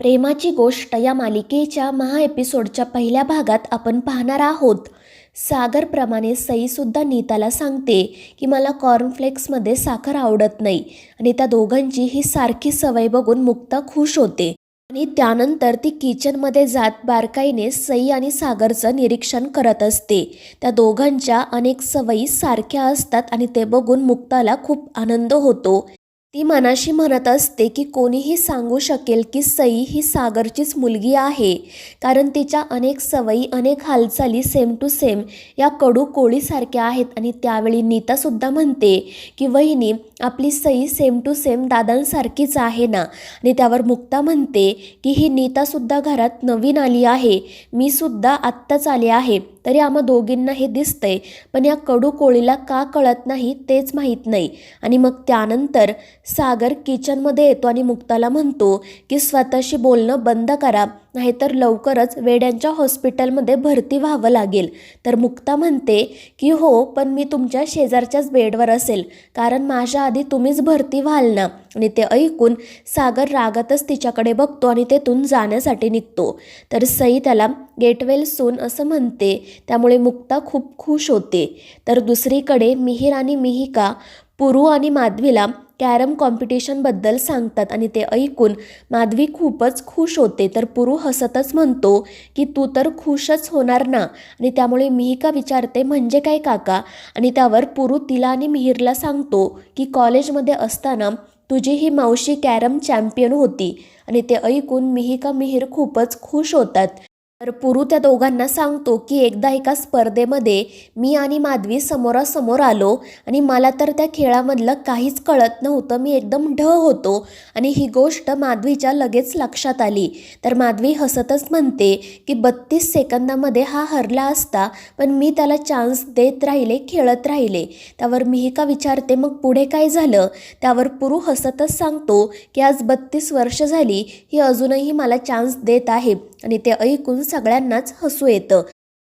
प्रेमाची गोष्ट या मालिकेच्या महा एपिसोडच्या पहिल्या भागात आपण पाहणार आहोत. सागरप्रमाणे सईसुद्धा नीताला सांगते की मला कॉर्नफ्लेक्समध्ये साखर आवडत नाही आणि त्या दोघांची ही सारखी सवय बघून मुक्ता खुश होते. आणि त्यानंतर ती किचनमध्ये जात बारकाईने सई आणि सागरचं निरीक्षण करत असते. त्या दोघांच्या अनेक सवयी सारख्या असतात आणि ते बघून मुक्ताला खूप आनंद होतो. ती मनाशी म्हणत असते की कोणीही सांगू शकेल की सई ही सागरचीच मुलगी आहे कारण तिच्या अनेक सवयी अनेक हालचाली सेम टू सेम या कडू कोळीसारख्या आहेत. आणि त्यावेळी नीतासुद्धा म्हणते की वहिनी आपली सई सेम टू सेम दादांसारखीच आहे ना? आणि त्यावर मुक्ता म्हणते की ही नीतासुद्धा घरात नवीन आली आहे. मी सुद्धा आत्ताच आले आहे. तरी आम्हा दोघींना हे दिसतंय पण या कडू कोळीला का कळत नाही तेच माहीत नाही. आणि मग त्यानंतर सागर किचनमध्ये येतो आणि मुक्ताला म्हणतो की स्वतःशी बोलणं बंद करा. नाहीतर लवकरच वेड्यांच्या हॉस्पिटलमध्ये भरती व्हावं लागेल. तर मुक्ता म्हणते की हो पण मी तुमच्या शेजारच्याच बेडवर असेल. कारण माझ्या आधी तुम्हीच भरती व्हाल ना. आणि ते ऐकून सागर रागातच तिच्याकडे बघतो आणि तेथून जाण्यासाठी निघतो. तर सई त्याला गेटवेल सून असं म्हणते. त्यामुळे मुक्ता खूप खुश होते. तर दुसरीकडे मिहीर आणि मिहिका पुरू आणि माधवीला कॅरम कॉम्पिटिशनबद्दल सांगतात आणि ते ऐकून माधवी खूपच खुश होते. तर पुरू हसतच म्हणतो की तू तर खुशच होणार ना? आणि त्यामुळे मिहिका विचारते म्हणजे काय काका? आणि त्यावर पुरू तिला आणि मिहिरला सांगतो की कॉलेजमध्ये असताना तुझी ही मावशी कॅरम चॅम्पियन होती. आणि ते ऐकून मिहिका मिहिर खूपच खुश होतात. तर पुरू त्या दोघांना सांगतो की एकदा एका स्पर्धेमध्ये मी आणि माधवी समोरासमोर आलो आणि मला तर त्या खेळामधलं काहीच कळत नव्हतं. मी एकदम ढ होतो आणि ही गोष्ट माधवीच्या लगेच लक्षात आली. तर माधवी हसतच म्हणते की बत्तीस सेकंदामध्ये हा हरला असता पण मी त्याला चान्स देत राहिले खेळत राहिले. त्यावर मिहिका विचारते मग पुढे काय झालं? त्यावर पुरू हसतच सांगतो की आज बत्तीस वर्ष झाली ही अजूनही मला चान्स देत आहे. आणि ते ऐकून सगळ्यांनाच हसू येतं.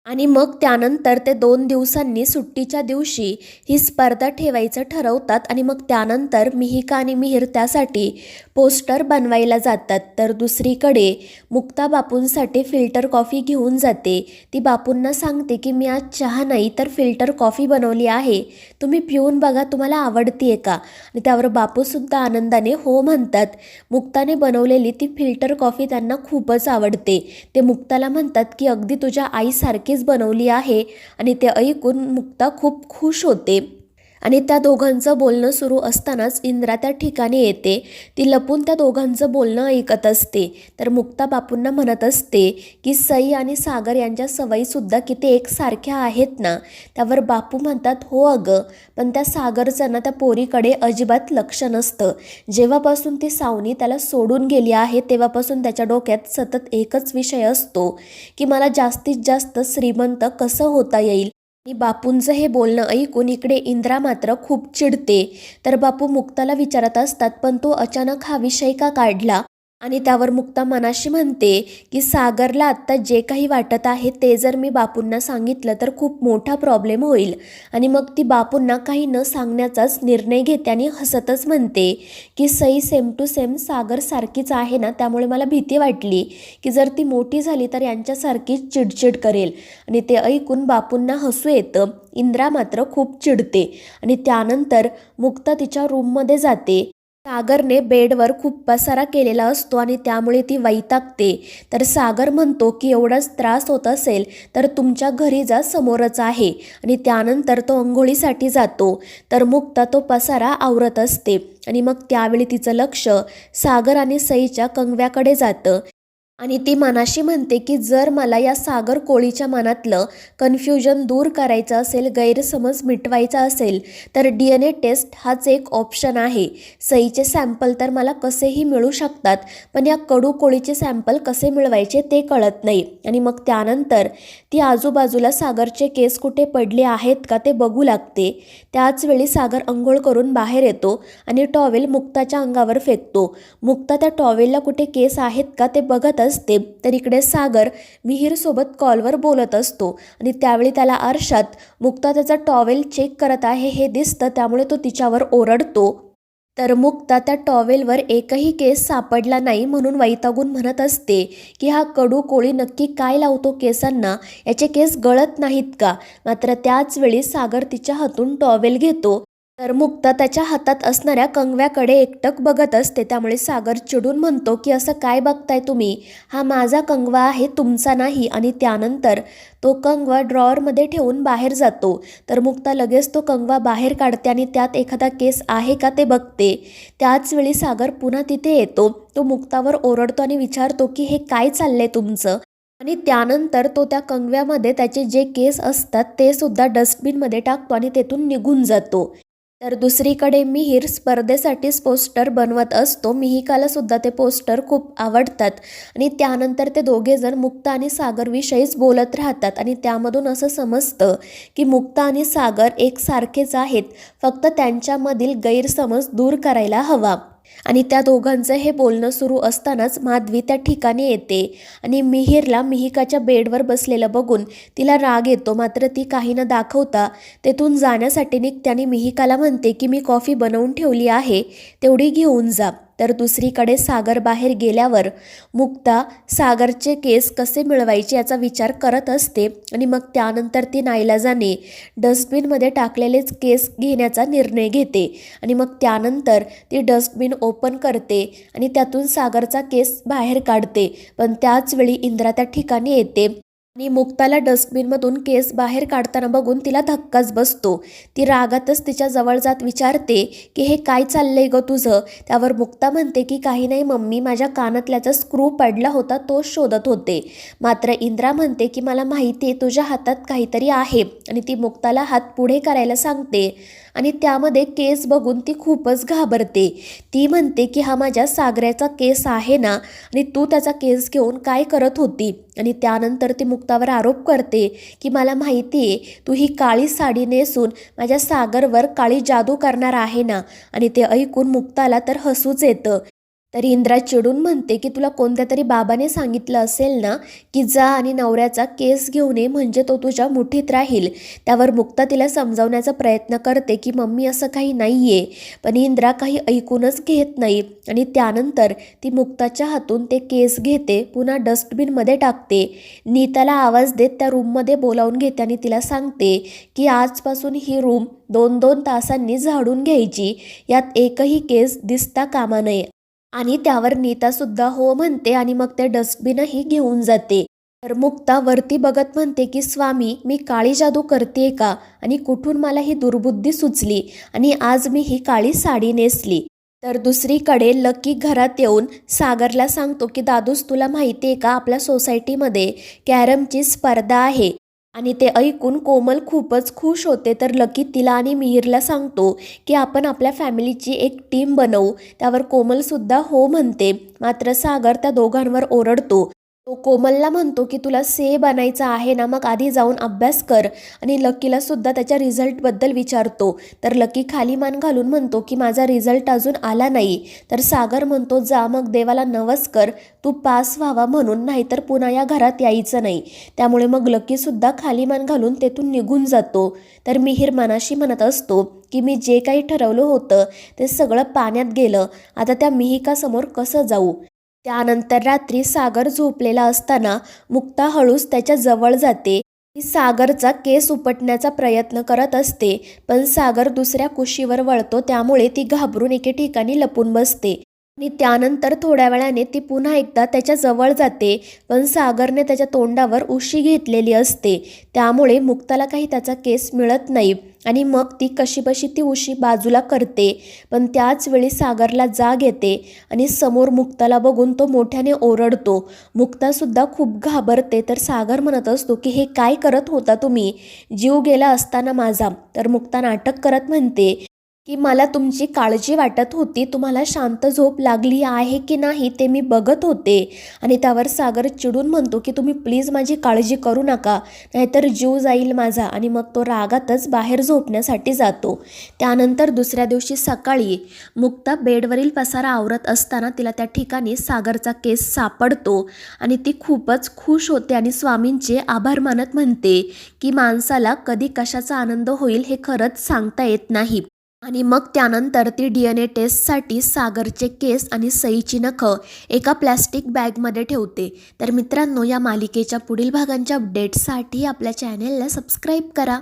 आणि मग त्यानंतर ते दोन दिवसांनी सुट्टीच्या दिवशी ही स्पर्धा ठेवायचं ठरवतात आणि मग त्यानंतर मिहिका आणि मिहिर त्यासाठी पोस्टर बनवायला जातात. तर दुसरीकडे मुक्ता बापूंसाठी फिल्टर कॉफी घेऊन जाते. ती बापूंना सांगते की मी आज चहा नाही तर फिल्टर कॉफी बनवली आहे. तुम्ही पिऊन बघा तुम्हाला आवडतीये का? आणि त्यावर बापूसुद्धा आनंदाने हो म्हणतात. मुक्ताने बनवलेली ती फिल्टर कॉफी त्यांना खूपच आवडते. ते मुक्ताला म्हणतात की अगदी तुझ्या आईसारखी आईसारखीच बनवली आहे आणि ते ऐकून मुक्ता खूप खुश होते. आणि त्या दोघांचं बोलणं सुरू असतानाच इंद्रा त्या ठिकाणी येते. ती लपून त्या दोघांचं बोलणं ऐकत असते. तर मुक्ता बापूंना म्हणत असते की सई आणि सागर यांच्या सवयीसुद्धा किती एकसारख्या आहेत ना. त्यावर बापू म्हणतात हो अगं. पण त्या सागरचं ना त्या पोरीकडे अजिबात लक्ष नसतं. जेव्हापासून ती सावनी त्याला सोडून गेली आहे तेव्हापासून त्याच्या डोक्यात सतत एकच विषय असतो की मला जास्तीत जास्त श्रीमंत कसं होता येईल? आणि बापूंचं हे बोलणं ऐकून इकडे इंद्रा मात्र खूप चिडते. तर बापू मुक्ताला विचारत असतात पण तो अचानक हा विषय का काढला? आणि त्यावर मुक्ता मनाशी म्हणते की सागरला आत्ता जे काही वाटत आहे ते जर मी बापूंना सांगितलं तर खूप मोठा प्रॉब्लेम होईल. आणि मग ती बापूंना काही न सांगण्याचाच निर्णय घेते आणि हसतच म्हणते की सई सेम टू सेम सागरसारखीच आहे ना त्यामुळे मला भीती वाटली की जर ती मोठी झाली तर यांच्यासारखीच चिडचिड करेल. आणि ते ऐकून बापूंना हसू येतं. इंद्रा मात्र खूप चिडते आणि त्यानंतर मुक्ता तिच्या रूममध्ये जाते. सागरने बेडवर खूप पसारा केलेला असतो आणि त्यामुळे ती वैतागते. तर सागर म्हणतो की एवढाच त्रास होत असेल तर तुमच्या घरी जा समोरच आहे. आणि त्यानंतर तो अंघोळीसाठी जातो. तर मुक्ता तो पसारा आवरत असते. आणि मग त्यावेळी तिचं लक्ष सागर आणि सईच्या कंगव्याकडे जातं. आणि ती मनाशी म्हणते की जर मला या सागर कोळीच्या मनातलं कन्फ्युजन दूर करायचं असेल गैरसमज मिटवायचा असेल तर डी एन ए टेस्ट हाच एक ऑप्शन आहे. सईचे सॅम्पल तर मला कसेही मिळू शकतात पण या कडू कोळीचे सॅम्पल कसे मिळवायचे ते कळत नाही. आणि मग त्यानंतर ती आजूबाजूला सागरचे केस कुठे पडले आहेत का ते बघू लागते. त्याच वेळी सागर अंघोळ करून बाहेर येतो आणि टॉवेल मुक्ताच्या अंगावर फेकतो. मुक्ता त्या टॉवेलला कुठे केस आहेत का ते बघतच असते तर इकडे सागर मिहीरसोबत कॉलवर बोलत असतो आणि त्यावेळी त्याला आरशात मुक्ता त्याचा टॉवेल चेक करत आहे हे दिसतं त्यामुळे तो तिच्यावर ओरडतो. तर मुक्ता त्या टॉवेलवर एकही केस सापडला नाही म्हणून वैतागून म्हणत असते की हा कडू कोळी नक्की काय लावतो केसांना याचे केस गळत नाहीत का? मात्र त्याच वेळी सागर तिच्या हातून टॉवेल घेतो. तर मुक्ता त्याच्या हातात असणाऱ्या कंगव्याकडे एकटक बघत असते. त्यामुळे सागर चिडून म्हणतो की असं काय बघताय तुम्ही? हा माझा कंगवा आहे तुमचा नाही. आणि त्यानंतर तो कंगवा ड्रॉवरमध्ये ठेवून बाहेर जातो. तर मुक्ता लगेच तो कंगवा बाहेर काढते आणि त्यात एखादा केस आहे का ते बघते. त्याच वेळी सागर पुन्हा तिथे येतो. तो मुक्तावर ओरडतो आणि विचारतो की हे काय चाललंय तुमचं? आणि त्यानंतर तो त्या कंगव्यामध्ये त्याचे जे केस असतात ते सुद्धा डस्टबिनमध्ये टाकतो आणि तेथून निघून जातो. तर दुसरीकडे मिहीर स्पर्धेसाठीच पोस्टर बनवत असतो. मिहिकाला सुद्धा ते पोस्टर खूप आवडतात. आणि त्यानंतर ते दोघेजण मुक्ता आणि सागरविषयीच बोलत राहतात. आणि त्यामधून असं समजतं की मुक्ता आणि सागर एकसारखेच आहेत. फक्त त्यांच्यामधील गैरसमज दूर करायला हवा. आणि त्या दोघांचं हे बोलणं सुरू असतानाच माधवी त्या ठिकाणी येते. आणि मिहीरला मिहिकाच्या बेडवर बसलेलं बघून तिला राग येतो. मात्र ती काही न दाखवता तेथून जाण्यासाठी निघते त्याने मिहिकाला म्हणते की मी कॉफी बनवून ठेवली आहे. तेवढी घेऊन जा. तर दुसरीकडे सागर बाहेर गेल्यावर मुक्ता सागरचे केस कसे मिळवायचे याचा विचार करत असते आणि मग त्यानंतर ती नाईलाजाने डस्टबिनमध्ये टाकलेलेच केस घेण्याचा निर्णय घेते आणि मग त्यानंतर ती डस्टबिन ओपन करते आणि त्यातून सागरचा केस बाहेर काढते. पण त्याच वेळी इंद्रा त्या ठिकाणी येते. आणि मुक्ताला डस्टबिनमधून केस बाहेर काढताना बघून तिला धक्काच बसतो. ती रागातच तिच्या जवळ जात विचारते की हे काय चाललंय ग तुझं? त्यावर मुक्ता म्हणते की काही नाही मम्मी माझ्या कानातल्याचा स्क्रू पडला होता तोच शोधत होते. मात्र इंद्रा म्हणते की मला माहिती आहे तुझ्या हातात काहीतरी आहे. आणि ती मुक्ताला हात पुढे करायला सांगते. आणि त्यामध्ये केस बघून ती खूपच घाबरते. ती म्हणते की हा माझ्या सागऱ्याचा केस आहे ना? आणि तू त्याचा केस घेऊन काय करत होती? आणि त्यानंतर ती मुक्तावर आरोप करते की मला माहिती आहे तू ही काळी साडी नेसून माझ्या सागरवर काळी जादू करणार आहे ना? आणि ते ऐकून मुक्ताला तर हसूच येतं. तर इंद्रा चिडून म्हणते की तुला कोणत्या तरी बाबाने सांगितलं असेल ना की जा आणि नवऱ्याचा केस घेऊन ये म्हणजे तो तुझ्या मुठीत राहील. त्यावर मुक्ता तिला समजावण्याचा प्रयत्न करते की मम्मी असं काही नाही आहे पण इंद्रा काही ऐकूनच घेत नाही. आणि त्यानंतर ती मुक्ताच्या हातून ते केस घेते पुन्हा डस्टबिनमध्ये टाकते. नीताला आवाज देत त्या रूममध्ये बोलावून घेते आणि तिला सांगते की आजपासून ही रूम दोन दोन तासांनी झाडून घ्यायची. यात एकही केस दिसता कामा नये. आणि त्यावर नीतासुद्धा हो म्हणते आणि मग ते डस्टबिनही घेऊन जाते. तर मुक्ता वरती बघत म्हणते की स्वामी मी काळी जादू करते का? आणि कुठून मला ही दुर्बुद्धी सुचली? आणि आज मी ही काळी साडी नेसली. तर दुसरीकडे लकी घरात येऊन सागरला सांगतो की दादूस तुला माहिती आहे का आपल्या सोसायटीमध्ये कॅरमची स्पर्धा आहे. आणि ते ऐकून कोमल खूपच खुश होते. तर लकी तिला आणि मिहीरला सांगतो की आपण आपल्या फॅमिलीची एक टीम बनवू. त्यावर कोमलसुद्धा हो म्हणते. मात्र सागर त्या दोघांवर ओरडतो. तो कोमलला म्हणतो की तुला से बनायचं आहे ना मग आधी जाऊन अभ्यास कर. आणि लकीला सुद्धा त्याच्या रिझल्टबद्दल विचारतो. तर लकी खाली मान घालून म्हणतो की माझा रिझल्ट अजून आला नाही. तर सागर म्हणतो जा मग देवाला नवस कर. तू पास व्हावा म्हणून नाहीतर पुन्हा या घरात यायचं नाही. त्यामुळे मग लकीसुद्धा खाली मान घालून तेथून निघून जातो. तर मिहीर मनाशी म्हणत असतो की मी जे काही ठरवलं होतं ते सगळं पाण्यात गेलं. आता त्या मिहिकासमोर कसं जाऊ? त्यानंतर रात्री सागर झोपलेला असताना मुक्ता हळूच त्याच्याजवळ जाते. ती सागरचा केस उपटण्याचा प्रयत्न करत असते पण सागर दुसऱ्या कुशीवर वळतो त्यामुळे ती घाबरून एके ठिकाणी लपून बसते. आणि त्यानंतर थोड्या वेळाने ती पुन्हा एकदा त्याच्याजवळ जाते. पण सागरने त्याच्या तोंडावर उशी घेतलेली असते. त्यामुळे मुक्ताला काही त्याचा केस मिळत नाही आणि मग ती कशीबशी ती उशी बाजूला करते. पण त्याच वेळी सागरला जाग येते आणि समोर मुक्ताला बघून तो मोठ्याने ओरडतो. मुक्तासुद्धा खूप घाबरते. तर सागर म्हणत असतो की हे काय करत होता तुम्ही? जीव गेला असताना माझा. तर मुक्ता नाटक करत म्हणते की मला तुमची काळजी वाटत होती तुम्हाला शांत झोप लागली आहे की नाही ते मी बघत होते. आणि त्यावर सागर चिडून म्हणतो की तुम्ही प्लीज माझी काळजी करू नका नाहीतर जीव जाईल माझा आणि मग तो रागातच बाहेर झोपण्यासाठी जातो. त्यानंतर दुसऱ्या दिवशी सकाळी मुक्ता बेडवरील पसारा आवरत असताना तिला त्या ठिकाणी सागरचा केस सापडतो आणि ती खूपच खुश होते आणि स्वामींचे आभार मानत म्हणते की माणसाला कधी कशाचा आनंद होईल हे खरंच सांगता येत नाही. आणि मग त्यानंतर ती डी एन ए टेस्टसाठी सागरचे केस आणि सईची नखं एका प्लॅस्टिक बॅगमध्ये ठेवते. तर मित्रांनो या मालिकेच्या पुढील भागांच्या अपडेटसाठी आपल्या चॅनेलला सबस्क्राईब करा.